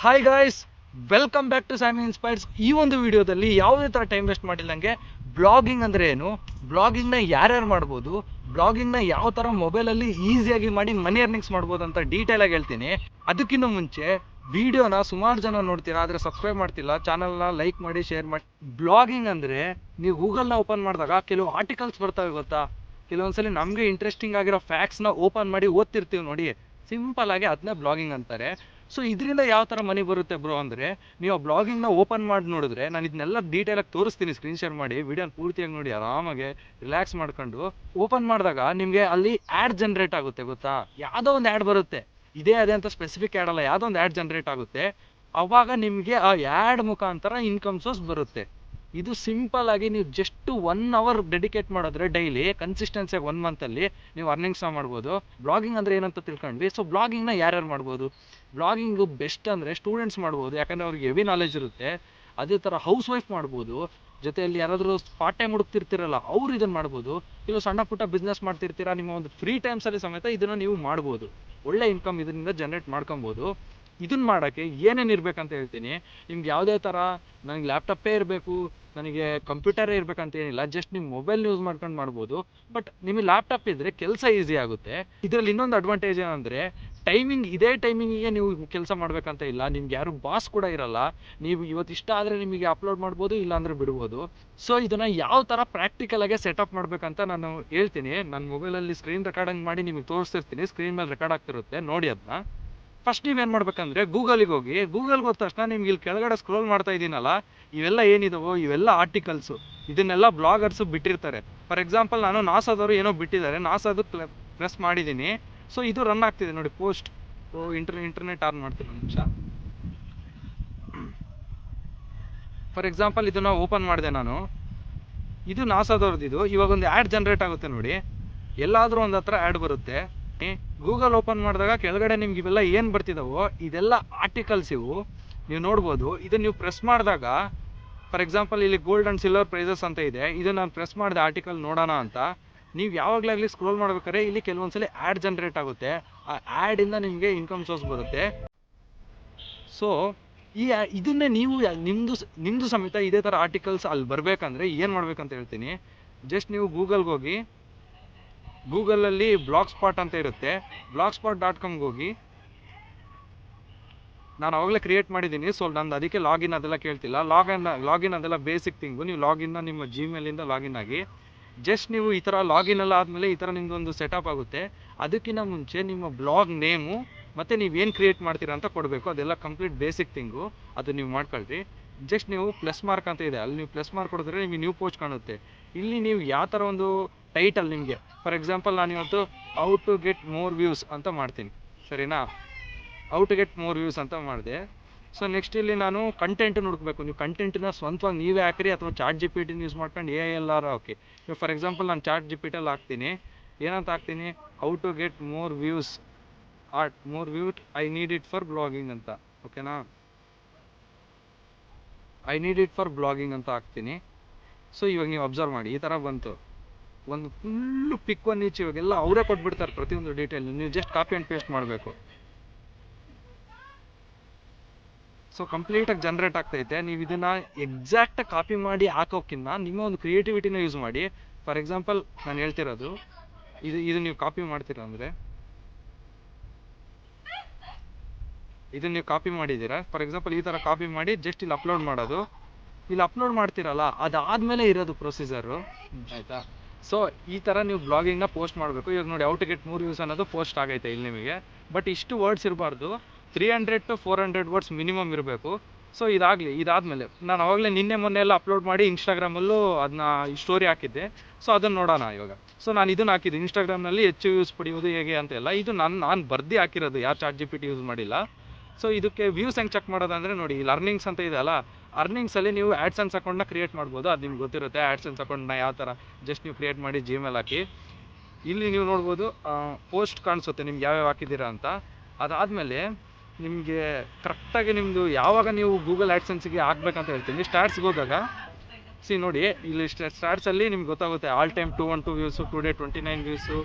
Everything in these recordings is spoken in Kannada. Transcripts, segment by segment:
Hi guys welcome back to Sammy inspires ಈ ಒಂದು ವಿಡಿಯೋದಲ್ಲಿ ಯಾವುದೇ ಥರ ಟೈಮ್ ವೇಸ್ಟ್ ಮಾಡಿಲ್ಲಂಗೆ ಬ್ಲಾಗಿಂಗ್ ಅಂದರೆ ಏನು? ಬ್ಲಾಗಿಂಗ್ನ ಯಾರ್ಯಾರು ಮಾಡ್ಬೋದು? ಬ್ಲಾಗಿಂಗ್ನ ಯಾವ ಥರ ಮೊಬೈಲಲ್ಲಿ ಈಸಿಯಾಗಿ ಮಾಡಿ ಮನಿ ಅರ್ನಿಂಗ್ಸ್ ಮಾಡ್ಬೋದು ಅಂತ ಡೀಟೇಲ್ ಆಗಿ ಹೇಳ್ತೀನಿ. ಅದಕ್ಕಿಂತ ಮುಂಚೆ ವಿಡಿಯೋನ ಸುಮಾರು ಜನ ನೋಡ್ತೀರಾ, ಆದರೆ ಸಬ್ಸ್ಕ್ರೈಬ್ ಮಾಡ್ತಿಲ್ಲ ಚಾನಲ್ನ ಲೈಕ್ ಮಾಡಿ ಶೇರ್ ಮಾಡಿ. ಬ್ಲಾಗಿಂಗ್ ಅಂದರೆ ನೀವು ಗೂಗಲ್ನ ಓಪನ್ ಮಾಡಿದಾಗ ಕೆಲವು ಆರ್ಟಿಕಲ್ಸ್ ಬರ್ತವೆ ಗೊತ್ತಾ? ಕೆಲವೊಂದ್ಸಲಿ ನಮಗೆ ಇಂಟ್ರೆಸ್ಟಿಂಗ್ ಆಗಿರೋ ಫ್ಯಾಕ್ಟ್ಸ್ನ ಓಪನ್ ಮಾಡಿ ಓದ್ತಿರ್ತೀವಿ ನೋಡಿ. ಸಿಂಪಲ್ ಆಗಿ ಅದನ್ನ ಬ್ಲಾಗಿಂಗ್ ಅಂತಾರೆ. ಸೊ ಇದರಿಂದ ಯಾವ ಥರ ಮನಿ ಬರುತ್ತೆ ಬ್ರೋ ಅಂದರೆ, ನೀವು ಆ ಬ್ಲಾಗಿಂಗ್ನ ಓಪನ್ ಮಾಡಿ ನೋಡಿದ್ರೆ, ನಾನು ಇದನ್ನೆಲ್ಲ ಡೀಟೇಲಾಗಿ ತೋರಿಸ್ತೀನಿ ಸ್ಕ್ರೀನ್ ಶೇರ್ ಮಾಡಿ ವಿಡಿಯೋನ ಪೂರ್ತಿಯಾಗಿ ನೋಡಿ, ಆರಾಮಾಗಿ ರಿಲ್ಯಾಕ್ಸ್ ಮಾಡ್ಕೊಂಡು ಓಪನ್ ಮಾಡಿದಾಗ ನಿಮಗೆ ಅಲ್ಲಿ ಆ್ಯಡ್ ಜನ್ರೇಟ್ ಆಗುತ್ತೆ ಗೊತ್ತಾ? ಯಾವುದೋ ಒಂದು ಆ್ಯಡ್ ಬರುತ್ತೆ. ಇದೇ ಅದೇ ಅಂತ ಸ್ಪೆಸಿಫಿಕ್ ಆ್ಯಡ್ ಅಲ್ಲ, ಯಾವುದೋ ಒಂದು ಆ್ಯಡ್ ಜನ್ರೇಟ್ ಆಗುತ್ತೆ. ಅವಾಗ ನಿಮಗೆ ಆ ಆ್ಯಡ್ ಮುಖಾಂತರ ಇನ್ಕಮ್ ಸೋರ್ಸ್ ಬರುತ್ತೆ. ಇದು ಸಿಂಪಲ್ ಆಗಿ ನೀವು ಜಸ್ಟ್ ಒನ್ ಅವರ್ ಡೆಡಿಕೇಟ್ ಮಾಡಿದ್ರೆ ಡೈಲಿ ಕನ್ಸಿಸ್ಟೆನ್ಸಿಯಾಗಿ ಒನ್ ಮಂತಲ್ಲಿ ನೀವು ಅರ್ನಿಂಗ್ಸ್ನ ಮಾಡ್ಬೋದು. ಬ್ಲಾಗಿಂಗ್ ಅಂದರೆ ಏನಂತ ತಿಳ್ಕೊಂಡ್ವಿ? ಸೊ ಬ್ಲಾಗಿಂಗ್ನ ಯಾರ್ಯಾರು ಮಾಡ್ಬೋದು? ಬ್ಲಾಗಿಂಗು ಬೆಸ್ಟ್ ಅಂದರೆ ಸ್ಟೂಡೆಂಟ್ಸ್ ಮಾಡ್ಬೋದು. ಯಾಕಂದರೆ ಅವ್ರಿಗೆ ಹೆವಿ ನಾಲೆಜ್ ಇರುತ್ತೆ. ಅದೇ ಥರ ಹೌಸ್ ವೈಫ್ ಮಾಡ್ಬೋದು. ಜೊತೆಯಲ್ಲಿ ಯಾರಾದರೂ ಪಾರ್ಟ್ ಟೈಮ್ ಹುಡುಕ್ತಿರ್ತಿರಲ್ಲ, ಅವ್ರು ಇದನ್ನು ಮಾಡ್ಬೋದು. ಇಲ್ಲ ಸಣ್ಣ ಪುಟ್ಟ ಬಿಸ್ನೆಸ್ ಮಾಡ್ತಿರ್ತೀರಾ, ನಿಮ್ಮ ಒಂದು ಫ್ರೀ ಟೈಮ್ಸಲ್ಲಿ ಸಮೇತ ಇದನ್ನು ನೀವು ಮಾಡ್ಬೋದು. ಒಳ್ಳೆ ಇನ್ಕಮ್ ಇದರಿಂದ ಜನ್ರೇಟ್ ಮಾಡ್ಕೊಬೋದು. ಇದನ್ನ ಮಾಡೋಕ್ಕೆ ಏನೇನು ಇರಬೇಕಂತ ಹೇಳ್ತೀನಿ. ನಿಮ್ಗೆ ಯಾವುದೇ ಥರ ನನಗೆ ಲ್ಯಾಪ್ಟಾಪೇ ಇರಬೇಕು, ನನಗೆ ಕಂಪ್ಯೂಟರೇ ಇರಬೇಕಂತ ಏನಿಲ್ಲ, ಜಸ್ಟ್ ನೀವು ಮೊಬೈಲ್ ಯೂಸ್ ಮಾಡ್ಕೊಂಡು ಮಾಡ್ಬೋದು. ಬಟ್ ನಿಮಗೆ ಲ್ಯಾಪ್ಟಾಪ್ ಇದ್ದರೆ ಕೆಲಸ ಈಸಿ ಆಗುತ್ತೆ. ಇದರಲ್ಲಿ ಇನ್ನೊಂದು ಅಡ್ವಾಂಟೇಜ್ ಏನಂದರೆ ಟೈಮಿಂಗ್ ಇದೇ ಟೈಮಿಂಗಿಗೆ ನೀವು ಕೆಲಸ ಮಾಡಬೇಕಂತ ಇಲ್ಲ. ನಿಮ್ಗೆ ಯಾರು ಬಾಸ್ ಕೂಡ ಇರಲ್ಲ. ನೀವು ಇವತ್ತು ಇಷ್ಟ ಆದರೆ ನಿಮಗೆ ಅಪ್ಲೋಡ್ ಮಾಡ್ಬೋದು, ಇಲ್ಲಾಂದರೆ ಬಿಡ್ಬೋದು. ಸೊ ಇದನ್ನು ಯಾವ ಥರ ಪ್ರಾಕ್ಟಿಕಲಾಗೆ ಸೆಟಪ್ ಮಾಡಬೇಕಂತ ನಾನು ಹೇಳ್ತೀನಿ. ನನ್ನ ಮೊಬೈಲಲ್ಲಿ ಸ್ಕ್ರೀನ್ ರೆಕಾರ್ಡಿಂಗ್ ಮಾಡಿ ನಿಮಗೆ ತೋರಿಸ್ತಿರ್ತೀನಿ ಸ್ಕ್ರೀನ್ ಮೇಲೆ ರೆಕಾರ್ಡ್ ಆಗ್ತಿರುತ್ತೆ. ನೋಡಿ ಅದನ್ನ ಫಸ್ಟ್ ನೀವೇನು ಮಾಡ್ಬೇಕಂದ್ರೆ ಗೂಗಲಿಗೆ ಹೋಗಿ, ಗೂಗಲ್ಗೆ ಹೋದ ತಕ್ಷಣ ನಿಮ್ಗೆ ಇಲ್ಲಿ ಕೆಳಗಡೆ ಸ್ಕ್ರೋಲ್ ಮಾಡ್ತಾ ಇದ್ದೀನಲ್ಲ, ಇವೆಲ್ಲ ಏನಿದಾವೋ, ಇವೆಲ್ಲ ಆರ್ಟಿಕಲ್ಸು ಇದನ್ನೆಲ್ಲ ಬ್ಲಾಗರ್ಸು ಬಿಟ್ಟಿರ್ತಾರೆ. ಫಾರ್ ಎಕ್ಸಾಂಪಲ್ ನಾನು ನಾಸಾದವರು ಏನೋ ಬಿಟ್ಟಿದ್ದಾರೆ, ನಾಸಾದು ಪ್ರೆಸ್ ಮಾಡಿದ್ದೀನಿ. ಸೊ ಇದು ರನ್ ಆಗ್ತಿದೆ ನೋಡಿ ಪೋಸ್ಟ್ ಇಂಟರ್ ಇಂಟರ್ನೆಟ್ ಆನ್ ಮಾಡ್ತೀನಿ ನಿಮಿಷ. ಫಾರ್ ಎಕ್ಸಾಂಪಲ್ ಇದನ್ನ ಓಪನ್ ಮಾಡಿದೆ ನಾನು. ಇದು ನಾಸಾದವ್ರದ್ದು. ಇದು ಇವಾಗ ಒಂದು ಆ್ಯಡ್ ಜನ್ರೇಟ್ ಆಗುತ್ತೆ ನೋಡಿ. ಎಲ್ಲಾದರೂ ಒಂದು ಹತ್ರ ಆ್ಯಡ್ ಬರುತ್ತೆ. ಗೂಗಲ್ ಓಪನ್ ಮಾಡಿದಾಗ ಕೆಳಗಡೆ ನಿಮ್ಗೆ ಇವೆಲ್ಲ ಏನು ಬರ್ತಿದಾವೋ ಇದೆಲ್ಲ ಆರ್ಟಿಕಲ್ಸ್ ಇವು. ನೀವು ನೋಡ್ಬೋದು. ಇದನ್ನು ನೀವು ಪ್ರೆಸ್ ಮಾಡಿದಾಗ ಫಾರ್ ಎಕ್ಸಾಂಪಲ್ ಇಲ್ಲಿ ಗೋಲ್ಡ್ ಆ್ಯಂಡ್ ಸಿಲ್ವರ್ ಪ್ರೈಸಸ್ ಅಂತ ಇದೆ. ಇದು ನಾನು ಪ್ರೆಸ್ ಮಾಡಿದ ಆರ್ಟಿಕಲ್ ನೋಡೋಣ ಅಂತ. ನೀವು ಯಾವಾಗಲಾಗಲಿ ಸ್ಕ್ರೋಲ್ ಮಾಡ್ಬೇಕಾದ್ರೆ ಇಲ್ಲಿ ಕೆಲವೊಂದ್ಸಲಿ ಆ್ಯಡ್ ಜನ್ರೇಟ್ ಆಗುತ್ತೆ. ಆ ಆ್ಯಡಿಂದ ನಿಮಗೆ ಇನ್ಕಮ್ ಸೋರ್ಸ್ ಬರುತ್ತೆ. ಸೊ ಈ ಇದನ್ನೇ ನೀವು ನಿಮ್ಮದು ನಿಮ್ಮದು ಸಮೇತ ಇದೇ ಥರ ಆರ್ಟಿಕಲ್ಸ್ ಅಲ್ಲಿ ಬರಬೇಕಂದ್ರೆ ಏನು ಮಾಡ್ಬೇಕಂತ ಹೇಳ್ತೀನಿ. ಜಸ್ಟ್ ನೀವು ಗೂಗಲ್ಗೆ ಹೋಗಿ ಗೂಗಲಲ್ಲಿ ಬ್ಲಾಗ್ ಸ್ಪಾಟ್ ಅಂತ ಇರುತ್ತೆ. ಬ್ಲಾಗ್ ಸ್ಪಾಟ್ ಡಾಟ್ ಕಾಮ್ಗೆ ಹೋಗಿ. ನಾನು ಅವಾಗಲೇ ಕ್ರಿಯೇಟ್ ಮಾಡಿದ್ದೀನಿ. ಸೊ ನಂದು ಅದಕ್ಕೆ ಲಾಗಿನ್ ಅದೆಲ್ಲ ಕೇಳ್ತಿಲ್ಲ. ಲಾಗಿನ್ ಲಾಗಿನ್ ಅದೆಲ್ಲ ಬೇಸಿಕ್ ಥಿಂಗು ನೀವು ಲಾಗಿನ್ನ ನಿಮ್ಮ ಜಿಮೇಲಿಂದ ಲಾಗಿನ್ ಆಗಿ. ಜಸ್ಟ್ ನೀವು ಈ ಥರ ಲಾಗಿನ್ ಎಲ್ಲ ಆದಮೇಲೆ ಈ ಥರ ನಿಮ್ದೊಂದು ಸೆಟಪ್ ಆಗುತ್ತೆ. ಅದಕ್ಕಿಂತ ಮುಂಚೆ ನಿಮ್ಮ ಬ್ಲಾಗ್ ನೇಮು ಮತ್ತು ನೀವು ಏನು ಕ್ರಿಯೇಟ್ ಮಾಡ್ತೀರಾ ಅಂತ ಕೊಡಬೇಕು. ಅದೆಲ್ಲ ಕಂಪ್ಲೀಟ್ ಬೇಸಿಕ್ ಥಿಂಗು ಅದು ನೀವು ಮಾಡ್ಕೊಳ್ರಿ. ಜಸ್ಟ್ ನೀವು ಪ್ಲಸ್ ಮಾರ್ಕ್ ಅಂತ ಇದೆ. ಅಲ್ಲಿ ನೀವು ಪ್ಲಸ್ ಮಾರ್ಕ್ ಕೊಡಿದ್ರೆ ನಿಮಗೆ ನ್ಯೂ ಪೋಸ್ಟ್ ಕಾಣುತ್ತೆ. ಇಲ್ಲಿ ನೀವು ಯಾವ ಥರ ಒಂದು ಟೈಟಲ್ ನಿಮಗೆ? ಫಾರ್ ಎಕ್ಸಾಂಪಲ್ ನಾನು ಇವತ್ತು ಔ ಟು ಗೆಟ್ ಮೋರ್ ವ್ಯೂಸ್ ಅಂತ ಮಾಡ್ತೀನಿ. ಸರಿನಾ? ಔ ಟು ಗೆಟ್ ಮೋರ್ ವ್ಯೂಸ್ ಅಂತ ಮಾಡಿದೆ. ಸೊ ನೆಕ್ಸ್ಟ್ ಇಲ್ಲಿ ನಾನು ಕಂಟೆಂಟ್ ಹುಡುಕಬೇಕು. ನೀವು ಕಂಟೆಂಟ್ನ ಸ್ವಂತವಾಗಿ ನೀವೇ ಹಾಕ್ರಿ ಅಥವಾ ಚಾಟ್ ಜಿ ಪಿ ಟಿನ ಯೂಸ್ ಮಾಡ್ಕೊಂಡು ಎ ಎಲ್ ಆರ್ ಓಕೆ ಇವಾಗ ಫಾರ್ ಎಕ್ಸಾಂಪಲ್ ನಾನು ಚಾಟ್ ಜಿ ಪಿ ಟಿಯಲ್ಲಿ ಹಾಕ್ತೀನಿ. ಏನಂತ ಹಾಕ್ತೀನಿ? How to get more views or more views I need it for blogging ಅಂತ. ಓಕೆನಾ I need it for blogging ಅಂತ ಹಾಕ್ತೀನಿ. ಸೊ ಇವಾಗ ನೀವು ಅಬ್ಸರ್ವ್ ಮಾಡಿ, ಈ ಥರ ಬಂತು. ಒಂದು ಫುಲ್ಲು ಪಿಕ್ ಒನ್ ಈಚ್ ಇವಾಗೆಲ್ಲ ಅವರೇ ಕೊಟ್ಬಿಡ್ತಾರೆ ಪ್ರತಿಯೊಂದು ಡೀಟೇಲ್ ನೀವು ಜಸ್ಟ್ ಕಾಪಿ ಆ್ಯಂಡ್ ಪೇಸ್ಟ್ ಮಾಡಬೇಕು. ಸೊ ಕಂಪ್ಲೀಟಾಗಿ ಜನ್ರೇಟ್ ಆಗ್ತೈತೆ. ನೀವು ಇದನ್ನು ಎಕ್ಸಾಕ್ಟಾಗಿ ಕಾಪಿ ಮಾಡಿ ಹಾಕೋಕ್ಕಿಂತ ನಿಮ್ಮ ಒಂದು ಕ್ರಿಯೇಟಿವಿಟಿನ ಯೂಸ್ ಮಾಡಿ. ಫಾರ್ ಎಕ್ಸಾಂಪಲ್ ನಾನು ಹೇಳ್ತಿರೋದು, ಇದು ಇದು ನೀವು ಕಾಪಿ ಮಾಡ್ತೀರಾ ಅಂದರೆ ಇದನ್ನ ನೀವು ಕಾಪಿ ಮಾಡಿದ್ದೀರಾ? ಫಾರ್ ಎಕ್ಸಾಂಪಲ್ ಈ ಥರ ಕಾಪಿ ಮಾಡಿ ಜಸ್ಟ್ ಇಲ್ಲಿ ಅಪ್ಲೋಡ್ ಮಾಡೋದು. ಇಲ್ಲಿ ಅಪ್ಲೋಡ್ ಮಾಡ್ತೀರಲ್ಲ, ಅದಾದಮೇಲೆ ಇರೋದು ಪ್ರೊಸೀಜರು ಆಯಿತಾ? ಸೊ ಈ ಥರ ನೀವು ಬ್ಲಾಗಿಂಗ್ನ ಪೋಸ್ಟ್ ಮಾಡಬೇಕು. ಇವಾಗ ನೋಡಿ how to get more views ಅನ್ನೋದು ಪೋಸ್ಟ್ ಆಗೈತೆ ಇಲ್ಲಿ ನಿಮಗೆ. ಬಟ್ ಇಷ್ಟು ವರ್ಡ್ಸ್ ಇರಬಾರ್ದು. Three hundred to four hundred words minimum ಇರಬೇಕು. ಸೊ ಇದಾಗಲಿ, ಇದಾದಮೇಲೆ. ನಾನು ಅವಾಗಲೇ ನಿನ್ನೆ ಮೊನ್ನೆ ಎಲ್ಲ ಅಪ್ಲೋಡ್ ಮಾಡಿ ಇನ್ಸ್ಟಾಗ್ರಾಮಲ್ಲೂ ಅದನ್ನ ಸ್ಟೋರಿ ಹಾಕಿದ್ದೆ. ಸೊ ಅದನ್ನು ನೋಡೋಣ ಇವಾಗ. ಸೊ ನಾನು ಇದನ್ನು ಹಾಕಿದ್ದೆ. ಇನ್ಸ್ಟಾಗ್ರಾಮ್ನಲ್ಲಿ ಹೆಚ್ಚು ಯೂಸ್ ಪಡೆಯುವುದು ಹೇಗೆ ಅಂತೆಲ್ಲ, ಇದು ನಾನು ನಾನು ಬರ್ದಿ ಹಾಕಿರೋದು. ಯಾರು chart G P T use ಮಾಡಿಲ್ಲ. ಸೊ ಇದಕ್ಕೆ ವ್ಯೂಸ್ ಹೆಂಗೆ ಚೆಕ್ ಮಾಡೋದಂದರೆ ನೋಡಿ ಇಲ್ಲಿ ಅರ್ನಿಂಗ್ಸ್ ಅಂತ ಇದೆ ಅಲ್ಲ ಅರ್ನಿಂಗ್ಸಲ್ಲಿ ನೀವು ಆ್ಯಡ್ಸೆನ್ಸ್ ಅಕೌಂಟ್ನ ಕ್ರಿಯೇಟ್ ಮಾಡ್ಬೋದು. ಅದು ನಿಮ್ಗೆ ಗೊತ್ತಿರುತ್ತೆ ಆ್ಯಡ್ಸೆನ್ಸ್ ಅಕೌಂಟ್ನ ಯಾವ ಥರ ಜಸ್ಟ್ ನೀವು ಕ್ರಿಯೇಟ್ ಮಾಡಿ ಜಿಮೇಲ್ ಹಾಕಿ. ಇಲ್ಲಿ ನೀವು ನೋಡ್ಬೋದು ಪೋಸ್ಟ್ ಕಾಣಿಸುತ್ತೆ, ನಿಮ್ಗೆ ಯಾವ್ಯಾವ ಹಾಕಿದ್ದೀರಾ ಅಂತ. ಅದಾದಮೇಲೆ ನಿಮಗೆ ಕರೆಕ್ಟಾಗಿ ನಿಮ್ಮದು ಯಾವಾಗ ನೀವು ಗೂಗಲ್ ಆ್ಯಡ್ಸೆನ್ಸ್ಗೆ ಹಾಕ್ಬೇಕಂತ ಹೇಳ್ತೀನಿ. ಸ್ಟಾರ್ಟ್ಸ್ಗೆ ಹೋದಾಗ ಸಿ ನೋಡಿ, ಇಲ್ಲಿ ಸ್ಟಾರ್ಟ್ಸಲ್ಲಿ ನಿಮ್ಗೆ ಗೊತ್ತಾಗುತ್ತೆ all time two one two views today twenty nine views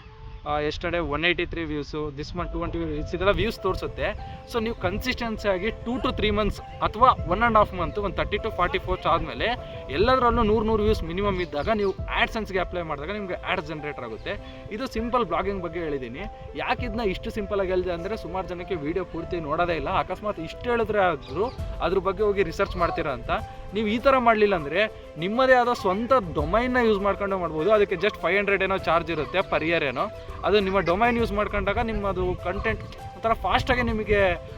yesterday one eighty three views this month two twenty views ಇದೆಲ್ಲ ವ್ಯೂಸ್ ತೋರಿಸುತ್ತೆ. ಸೊ ನೀವು ಕನ್ಸಿಸ್ಟೆನ್ಸಿ ಆಗಿ ಟೂ ಟು ತ್ರೀ ಮಂತ್ಸ್ ಅಥವಾ ಒನ್ ಆ್ಯಂಡ್ ಹಾಫ್ ಮಂತ್ ಒಂದು ತರ್ಟಿ ಟು ಫಾರ್ಟಿ ಫೋರ್ಸ್ ಆದಮೇಲೆ ಎಲ್ಲದರಲ್ಲೂ ನೂರು ನೂರು ವ್ಯೂಸ್ ಮಿನಿಮಮ್ ಇದ್ದಾಗ ನೀವು ಆ್ಯಡ್ಸೆನ್ಸ್ಗೆ ಅಪ್ಲೈ ಮಾಡಿದಾಗ ನಿಮಗೆ ಆ್ಯಡ್ ಜನ್ರೇಟರ್ ಆಗುತ್ತೆ. ಇದು ಸಿಂಪಲ್ ಬ್ಲಾಗಿಂಗ್ ಬಗ್ಗೆ ಹೇಳಿದ್ದೀನಿ ಯಾಕೆ ಇದನ್ನ ಇಷ್ಟು ಸಿಂಪಲ್ ಆಗಿ ಹೇಳಿದೆ ಅಂದರೆ ಸುಮಾರು ಜನಕ್ಕೆ ವೀಡಿಯೋ ಪೂರ್ತಿ ನೋಡೋದೇ ಇಲ್ಲ. ಅಕಸ್ಮಾತ್ ಇಷ್ಟು ಹೇಳಿದ್ರೆ ಆದರೂ ಅದ್ರ ಬಗ್ಗೆ ಹೋಗಿ ರಿಸರ್ಚ್ ಮಾಡ್ತೀರಾ ಅಂತ. ನೀವು ಈ ಥರ ಮಾಡಲಿಲ್ಲ ಅಂದರೆ ನಿಮ್ಮದೇ ಆದ ಸ್ವಂತ ಡೊಮೈನ್ನ ಯೂಸ್ ಮಾಡ್ಕೊಂಡು ಮಾಡ್ಬೋದು. ಅದಕ್ಕೆ ಜಸ್ಟ್ ಫೈವ್ ಹಂಡ್ರೆಡ್ ಏನೋ ಚಾರ್ಜ್ ಇರುತ್ತೆ ಪರ್ ಇಯರ್ ಏನೋ. ಅದು ನಿಮ್ಮ ಡೊಮೈನ್ ಯೂಸ್ ಮಾಡ್ಕೊಂಡಾಗ ನಿಮ್ಮದು ಕಂಟೆಂಟ್ ಒಂಥರ ಫಾಸ್ಟಾಗಿ ನಿಮಗೆ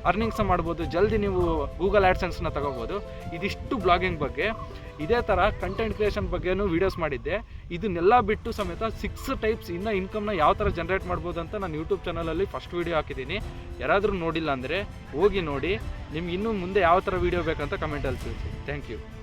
ಅರ್ನಿಂಗ್ಸ್ ಮಾಡ್ಬೋದು. ಜಲ್ದಿ ನೀವು ಗೂಗಲ್ ಆ್ಯಡ್ಸೆನ್ಸ್ನ ತಗೋಬೋದು. ಇದಿಷ್ಟು ಬ್ಲಾಗಿಂಗ್ ಬಗ್ಗೆ. ಇದೇ ಥರ ಕಂಟೆಂಟ್ ಕ್ರಿಯೇಷನ್ ಬಗ್ಗೆನೂ ವೀಡಿಯೋಸ್ ಮಾಡಿದ್ದೆ. ಇದನ್ನೆಲ್ಲ ಬಿಟ್ಟು ಸಮೇತ ಸಿಕ್ಸ್ ಟೈಪ್ಸ್ ಇನ್ನು ಇನ್ಕಮ್ನ ಯಾವ ಥರ ಜನ್ರೇಟ್ ಮಾಡ್ಬೋದು ಅಂತ ನಾನು ಯೂಟ್ಯೂಬ್ ಚಾನಲಲ್ಲಿ ಫಸ್ಟ್ ವೀಡಿಯೋ ಹಾಕಿದ್ದೀನಿ. ಯಾರಾದರೂ ನೋಡಿಲ್ಲ ಅಂದರೆ ಹೋಗಿ ನೋಡಿ. ನಿಮ್ಗೆ ಇನ್ನೂ ಮುಂದೆ ಯಾವ ಥರ ವೀಡಿಯೋ ಬೇಕಂತ ಕಮೆಂಟಲ್ಲಿ ತಿಳಿಸಿ. Thank you